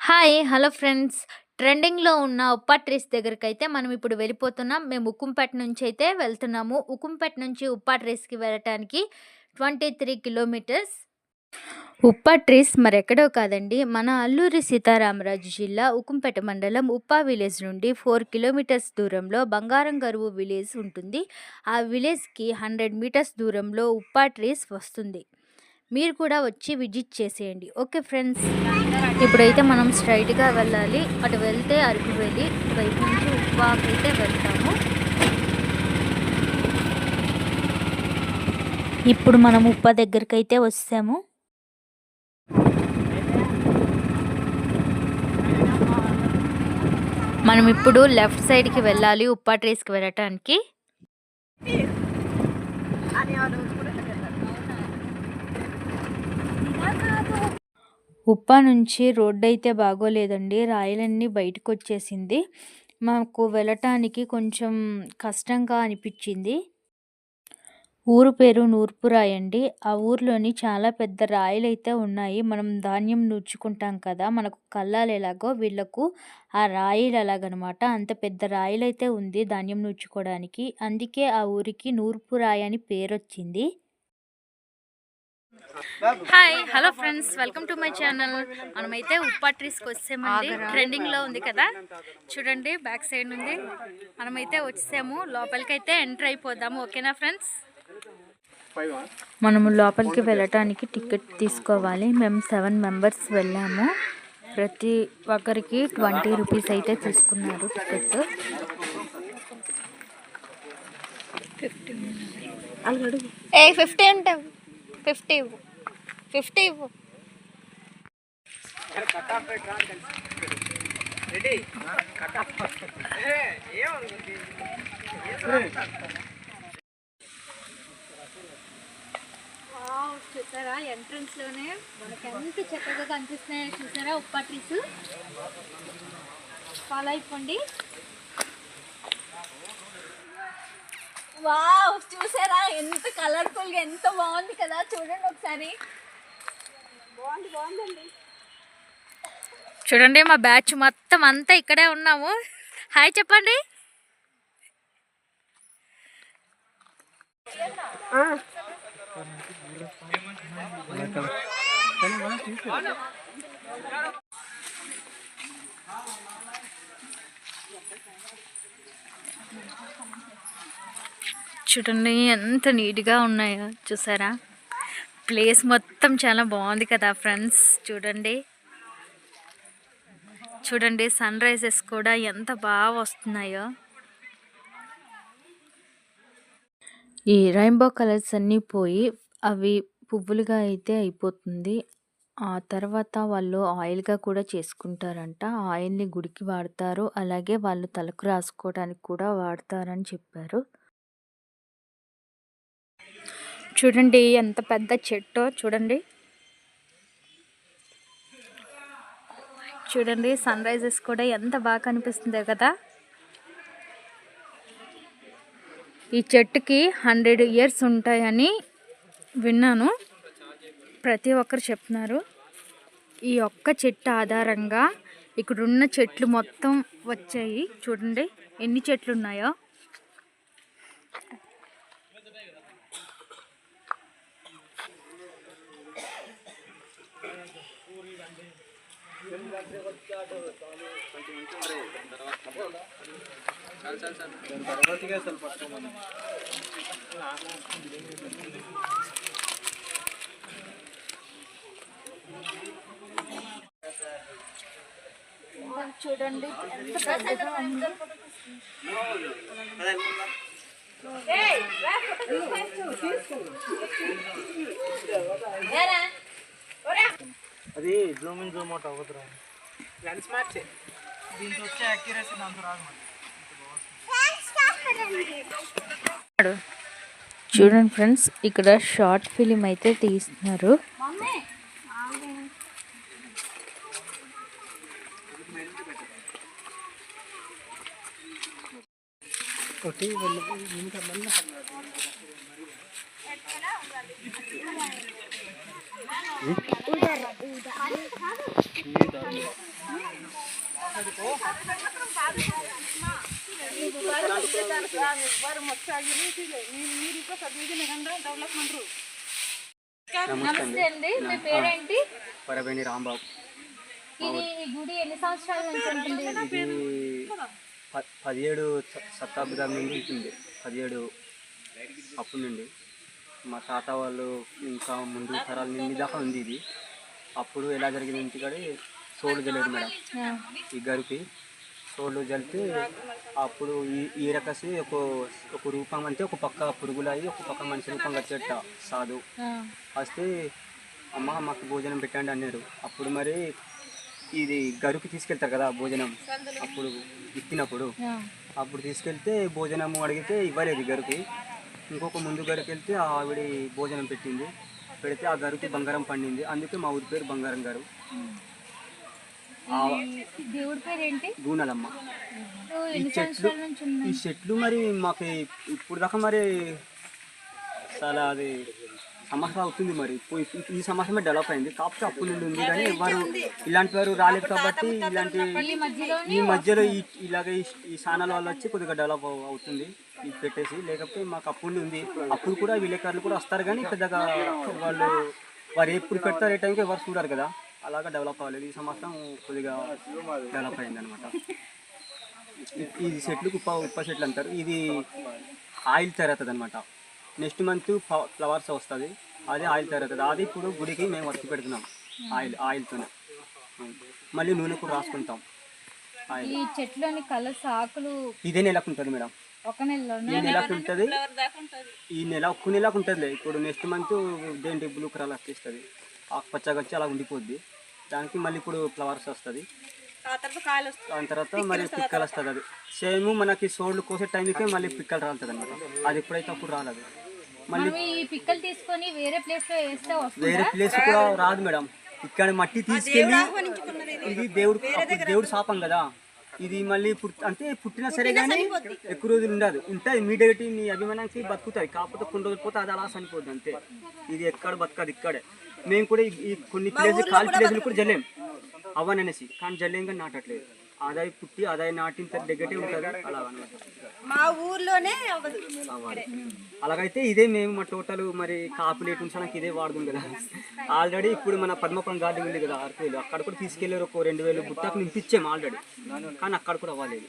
Hi! Hello friends. ట్రెండింగ్‌లో ఉన్న ఉప్పా trees దగ్గరికి అయితే మనం ఇప్పుడు వెళ్ళిపోతున్నాం. మేము ఉక్కుంపేట అయితే వెళ్తున్నాము. ఉక్కుంపేట నుంచి ఉప్పా ట్రీస్‌కి వెళ్ళటానికి 23 కిలోమీటర్స్. ఉప్పా ట్రీస్ మరెక్కడో కాదండి. మన అల్లూరి సీతారామరాజు జిల్లా ఉక్కుంపేట మండలం ఉప్పా విలేజ్ నుండి ఫోర్ కిలోమీటర్స్ దూరంలో బంగారం గరువు విలేజ్ ఉంటుంది. ఆ విలేజ్‌కి 100 మీటర్స్ దూరంలో ఉప్పా ట్రీస్ వస్తుంది. మీరు కూడా వచ్చి విజిట్ చేసేయండి. Okay friends. ఇప్పుడైతే మనం స్ట్రైట్గా వెళ్ళాలి. అటు వెళ్తే అరకు వెళ్ళి ఇటువైపు నుంచి అయితే వెళ్తాము. ఇప్పుడు మనం ఉప్ప దగ్గరకైతే వస్తాము మనం ఇప్పుడు లెఫ్ట్ సైడ్‌కి వెళ్ళాలి ఉప్పా ట్రీస్‌కి వెళ్ళటానికి. ఉప్పా నుంచి రోడ్డయితే బాగోలేదండి. రాయలన్నీ బయటకొచ్చేసింది. మాకు వెళ్ళటానికి కొంచెం కష్టంగా అనిపించింది ఊరు పేరు నూర్పురాయ్ అండి. ఆ ఊర్లోని చాలా పెద్ద రాయలైతే ఉన్నాయి. మనం ధాన్యం నూర్చుకుంటాం కదా! మనకు కల్లాలెలాగో వీళ్ళకు ఆ రాయిలు అలాగనమాట. అంత పెద్ద రాయిలైతే ఉంది ధాన్యం నూర్చుకోవడానికి. అందుకే ఆ ఊరికి నూర్పురాయ్ అని పేరొచ్చింది. Hi! Hello friends. Welcome to my channel. మనమైతే ఉప్పా ట్రీస్‌కి వచ్చేసామండి. ట్రెండింగ్‌లో ఉంది కదా! చూడండి బ్యాక్ సైడ్ ఉంది. మనమైతే వచ్చేసాము. లోపలికైతే ఎంటర్ అయిపోదాము. ఓకేనా ఫ్రెండ్స్? మనము లోపలికి వెళ్ళటానికి టికెట్ తీసుకోవాలి. మేము 7 మెంబర్స్ వెళ్ళాము. ప్రతి ఒక్కరికి 20 రూపీస్ అయితే తీసుకున్నారు టికెట్. ఏ 50 అంటే 50 ఇవ్వు. 50 ఇవ్వు. చూసారా? ఎంట్రన్స్లోనే మనకి ఎంత చక్కగా కనిపిస్తున్నాయో చూసారా? ఉప్పా ట్రీస్ ఫాలో అయిపోండి. వావ్ చూసారా? ఎంత కలర్ఫుల్గా ఎంత బాగుంది కదా? చూడండి ఒకసారి. బాగుంది బాగుందండి. చూడండి మా బ్యాచ్ మొత్తం అంతా ఇక్కడే ఉన్నాము. హాయ్ చెప్పండి. చూడండి ఎంత నీట్గా ఉన్నాయో చూసారా? ప్లేస్ మొత్తం చాలా బాగుంది కదా ఫ్రెండ్స్ చూడండి. చూడండి సన్ రైజెస్ కూడా ఎంత బాగా వస్తున్నాయో. ఈ రెయిన్బో కలర్స్ అన్నీ పోయి అవి పువ్వులుగా అయితే అయిపోతుంది. ఆ తర్వాత వాళ్ళు ఆయిల్గా కూడా చేసుకుంటారంట. ఆయిల్ని గుడికి వాడతారు. అలాగే వాళ్ళు తలకు రాసుకోవడానికి కూడా వాడతారని చెప్పారు. చూడండి ఎంత పెద్ద చెట్టో చూడండి. చూడండి సన్ రైజెస్ కూడా ఎంత బాగా కనిపిస్తుందో కదా. ఈ చెట్టుకి హండ్రెడ్ ఇయర్స్ ఉంటాయని విన్నాను. ప్రతి ఒక్కరు చెప్తున్నారు. ఈ ఒక్క చెట్టు ఆధారంగా ఇక్కడున్న చెట్లు మొత్తం వచ్చాయి. చూడండి ఎన్ని చెట్లు ఉన్నాయో. చూడండి. ఎంత పెద్దగా ఉంది. అది జూమ్ ఇన్ జూమ్ అవుట్ అవ్వదురా. లెన్స్ దీంట్లో వచ్చే అక్యురసీ దాంతో రాదు చూడండి ఫ్రెండ్స్ ఇక్కడ షార్ట్ ఫిలిం అయితే తీస్తున్నారు. ఒకటి వెళ్ళి ఇంకా మళ్ళీ ఉదర్ ఉదర్. నమస్తే అండి. మీ పేరేంటి? పరవేణి రాంబాబు. ఇది ఈ గుడి ఎన్ని సంవత్సరాల నుంచి ఉంటుంది? ప- పదిహేడు శ- శతాబ్దాల నుండి ఉంటుంది. పదిహేడు అప్పటి నుండి. మా తాత వాళ్ళు ఇంకా ముందు తరాల నుండి దాకా ఉంది ఇది. అప్పుడు ఎలా జరిగింది ఇంటికాడ సోళ్ళు జలేదు మేడం. ఈ గరికి సోళ్ళు జలితే అప్పుడు ఈ ఈ రకసి ఒక ఒక రూపం అంటే ఒక పక్క పురుగులయ్యి ఒక పక్క మనిషి రూపం కట్టేట సాధు. వస్తే అమ్మ మాకు భోజనం పెట్టండి అన్నారు. అప్పుడు మరి ఇది గరుకు తీసుకెళ్తారు కదా భోజనం. అప్పుడు ఇచ్చినప్పుడు. అప్పుడు తీసుకెళ్తే భోజనం అడిగితే ఇవ్వలేదు గరుకి. ఇంకొక ముందు గరుకు వెళ్తే ఆవిడ భోజనం పెట్టింది. పెడితే ఆ గరుకి బంగారం పండింది. అందుకే మా ఊరి పేరు బంగారం గారు. దేవుడి గూనలమ్మ ఈ చెట్లు ఈ చెట్లు మరి మాకు ఇప్పుడు దాకా మరి చాలా అది సమస్య అవుతుంది మరి. ఈ- ఈ సమస్య డెవలప్ అయింది. కాకపోతే అప్పుడు నుండి ఉంది కానీ ఎవరు ఇలాంటి వారు రాలేదు కాబట్టి ఇలాంటి ఈ మధ్యలో ఈ ఇలాగ ఈ- ఛానల్ వల్ల వచ్చి కొద్దిగా డెవలప్ అవు- అవుతుంది. ఇది పెట్టేసి లేకపోతే మాకు అప్పుడు ఉంది అప్పుడు కూడా విలేకరులు కూడా వస్తారు కానీ పెద్దగా వాళ్ళు వారు ఎప్పుడు పెడతారు ఏ టైంకి ఎవరు చూడరు కదా. అలాగా డెవలప్ అవ్వలేదు ఈ సంవత్సరం కొద్దిగా డెవలప్ అయింది అనమాట ఈ చెట్లు ఉప్ప ఉప్ప చెట్లు అంటారు. ఇది ఆయిల్ తయారవుతుంది అనమాట నెక్స్ట్ మంత్ ఫ్లవర్స్ వస్తుంది. అది ఆయిల్ తయారవుతుంది అది ఇప్పుడు గుడికి మేము వర్క్ పెడుతున్నాం. ఆయిల్ ఆయిల్తోనే. మళ్ళీ నూనె కూడా రాసుకుంటాం. ఈ చెట్లోని కలర్స్ ఆకులు ఇదే నెలకు ఉంటుంది మేడం. ఒక నెలలోనే ఈ నెలకు ఉంటుంది. ఈ నెల ఒక్క నెలకు ఉంటుంది ఇప్పుడు నెక్స్ట్ మంత్ దేంటి బ్లూ కలర్ వచ్చేస్తుంది. ఆకుపచ్చగా వచ్చి అలా ఉండిపోద్ది. దానికి మళ్ళీ ఇప్పుడు ఫ్లవర్స్ వస్తుంది. దాని తర్వాత మరి పిక్కలు వస్తుంది అది. సేమ్ మనకి సోడ్లు కోసే టైంకి మళ్ళీ పిక్కలు రాలుతుంది అనమాట అది ఎప్పుడైతే అప్పుడు రాలేదు. మళ్ళీ మనం ఈ పిక్కలు తీసుకొని వేరే ప్లేస్లో వేస్తే వస్తుంది? వేరే ప్లేస్ కూడా రాదు మేడం. ఇక్కడ మట్టి తీసుకెళ్ళి ఇది. దేవుడు దేవుడు శాపం కదా. ఇది మళ్ళీ అంటే పుట్టినా సరే కానీ ఎక్కువ రోజులు ఉండదు. ఉంటుంది ఇమీడియట్ నీ అభిమానానికి బతుకుతాయి. కాకపోతే కొన్ని రోజులు పోతే అది అలా చనిపోద్ది అంతే. ఇది ఎక్కడ బతకదు ఇక్కడే. మేము కూడా ఈ- కొన్ని ప్లేస్ ఖాళీ ప్లేసులు కూడా జల్లేం. అవ్వననేసి కానీ జల్లేం కానీ నాటట్లేదు. ఆదాయ పుట్టి ఆదాయ నాటిన దగ్గరే ఉంటుంది. అలా మా ఊర్లోనే అలాగైతే ఇదే మేము మా టోటల్ మరి కాపు లేట్ ఉంచడానికి ఇదే వాడుతుంది కదా. ఆల్రెడీ ఇప్పుడు మన పద్మపురం గార్డెన్ ఉంది కదా అరకులు. అక్కడ కూడా తీసుకెళ్ళారు ఒక రెండు వేలు బుట్టకు నింపించాము ఆల్రెడీ. కానీ అక్కడ కూడా అవ్వలేదు.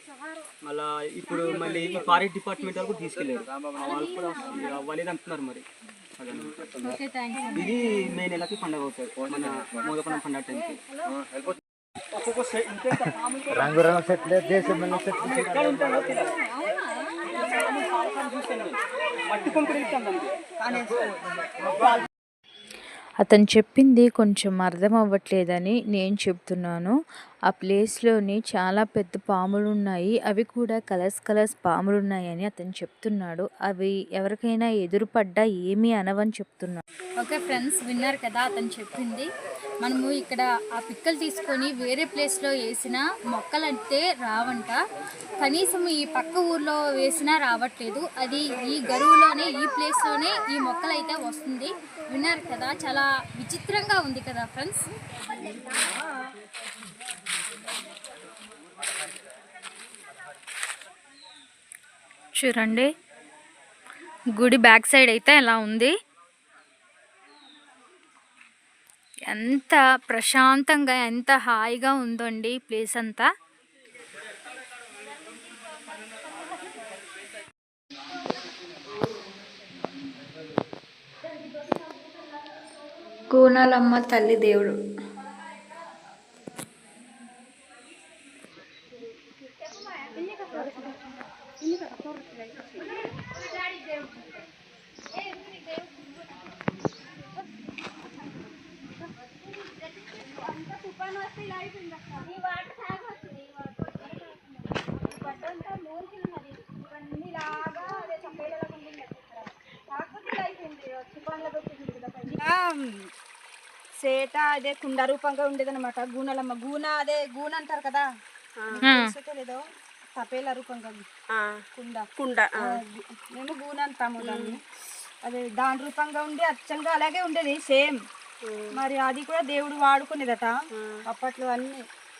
మళ్ళా ఇప్పుడు మళ్ళీ ఈ ఫారెస్ట్ డిపార్ట్మెంట్ వాళ్ళు కూడా తీసుకెళ్ళారు వాళ్ళు కూడా అవ్వలేదు అంటున్నారు మరి. ఇది మే నెలకి పండుగ అవుతుంది. మన పండుగ టైంకి. ఎక్కడ ఇస్తాం దానికి. కానీ అతను చెప్పింది కొంచెం అర్థం అవ్వట్లేదని నేను చెప్తున్నాను. ఆ ప్లేస్లోని చాలా పెద్ద పాములు ఉన్నాయి అవి కూడా కలర్స్ కలర్స్ పాములు ఉన్నాయని అతను చెప్తున్నాడు. అవి ఎవరికైనా ఎదురుపడ్డా ఏమీ అనవని చెప్తున్నాడు. ఓకే ఫ్రెండ్స్ విన్నారు కదా అతను చెప్పింది. మనము ఇక్కడ ఆ పిక్కలు తీసుకొని వేరే ప్లేస్లో వేసిన మొక్కలు అంటే రావంట. కనీసం ఈ పక్క ఊర్లో వేసినా రావట్లేదు. అది ఈ గరువులోనే ఈ ప్లేస్లోనే ఈ మొక్కలు అయితే వస్తుంది. విన్నారు కదా చాలా విచిత్రంగా ఉంది కదా ఫ్రెండ్స్. చూడండి. గుడి బ్యాక్ సైడ్ అయితే ఎలా ఉంది. ఎంత ప్రశాంతంగా ఎంత హాయిగా ఉందండి ప్లేస్ అంతా. కూనాలమ్మ తల్లి దేవుడు. సేట అదే కుండ రూపంగా ఉండేదన్నమాట. గూనలమ్మ గూన అదే గూన అంటారు కదా? తెలుసో లేదో తపేల రూపంగా కుండ. కుండ మేము గూన అంటాము దాన్ని. అదే దాని రూపంగా ఉండి అచ్చంగా అలాగే ఉండేది సేమ్. మరి అది కూడా దేవుడు వాడుకునేదట. అప్పట్లో అన్ని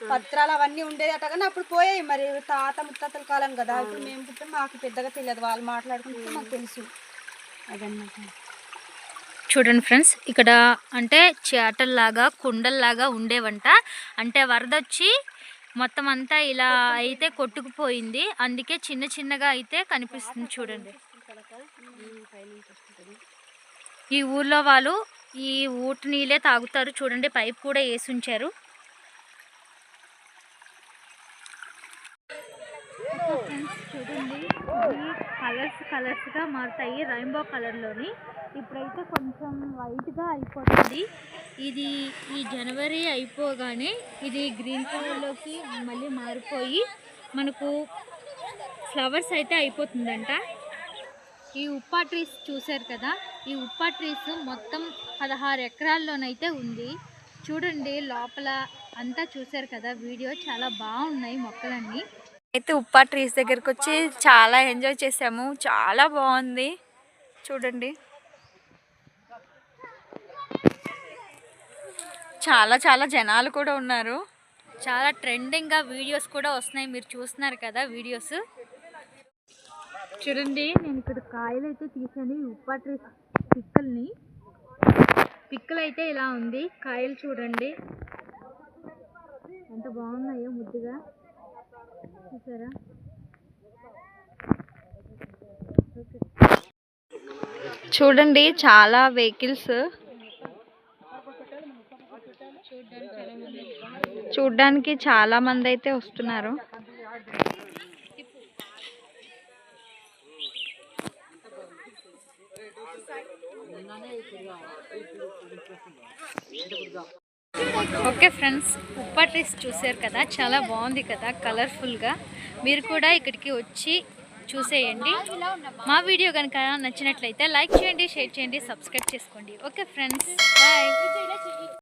పత్రాలు అవన్నీ ఉండేదట కానీ అప్పుడు పోయాయి. మరి తాత ముత్తాతల కాలం కదా ఇప్పుడు మేము పుట్టాం మాకు పెద్దగా తెలియదు. వాళ్ళు మాట్లాడుకుంటే మాకు తెలుసు. అదన్నమాట. చూడండి ఫ్రెండ్స్ ఇక్కడ అంటే చేటల్లాగా కుండల్లాగా ఉండేవంట. అంటే వరద వచ్చి మొత్తం అంతా ఇలా అయితే కొట్టుకుపోయింది. అందుకే చిన్న చిన్నగా అయితే కనిపిస్తుంది చూడండి. ఈ ఊర్లో వాళ్ళు ఈ ఊటి నీళ్ళే తాగుతారు. చూడండి పైప్ కూడా వేసి ఉంచారు. చూడండి కలర్స్ కలర్స్గా మారుతాయి రెయిన్బో కలర్లోని. ఇప్పుడైతే కొంచెం వైట్గా అయిపోతుంది. ఇది ఈ జనవరి అయిపోగానే ఇది గ్రీన్ కలర్లోకి మళ్ళీ మారిపోయి మనకు ఫ్లవర్స్ అయితే అయిపోతుందంట. ఈ ఉప్పా ట్రీస్ చూశారు కదా? ఈ ఉప్పా ట్రీస్ మొత్తం పదహారు ఎకరాల్లోనైతే ఉంది. చూడండి లోపల అంతా చూశారు కదా? వీడియో చాలా బాగున్నాయి మొక్కలన్నీ. అయితే ఉప్పా ట్రీస్ దగ్గరికి వచ్చి చాలా ఎంజాయ్ చేసాము. చాలా బాగుంది. చూడండి. చాలా చాలా జనాలు కూడా ఉన్నారు. చాలా ట్రెండింగ్గా వీడియోస్ కూడా వస్తున్నాయి. మీరు చూస్తున్నారు కదా వీడియోస్ చూడండి నేను ఇక్కడ కాయలు అయితే తీసాను. ఈ ఉప్పాటి పిక్కల్ని. పిక్కలు అయితే ఇలా ఉంది. కాయలు చూడండి. ఎంత బాగున్నాయో ముద్దుగా. చూసారా? చూడండి చాలా వెహికల్స్. చూడ్డానికి చాలా మంది అయితే వస్తున్నారు. ఓకే ఫ్రెండ్స్ ఉప్పా ట్రీస్ చూసారు కదా చాలా బాగుంది కదా కలర్ఫుల్గా. మీరు కూడా ఇక్కడికి వచ్చి చూసేయండి. మా వీడియో కనుక నచ్చినట్లయితే లైక్ చేయండి షేర్ చేయండి సబ్స్క్రైబ్ చేసుకోండి. Okay friends bye.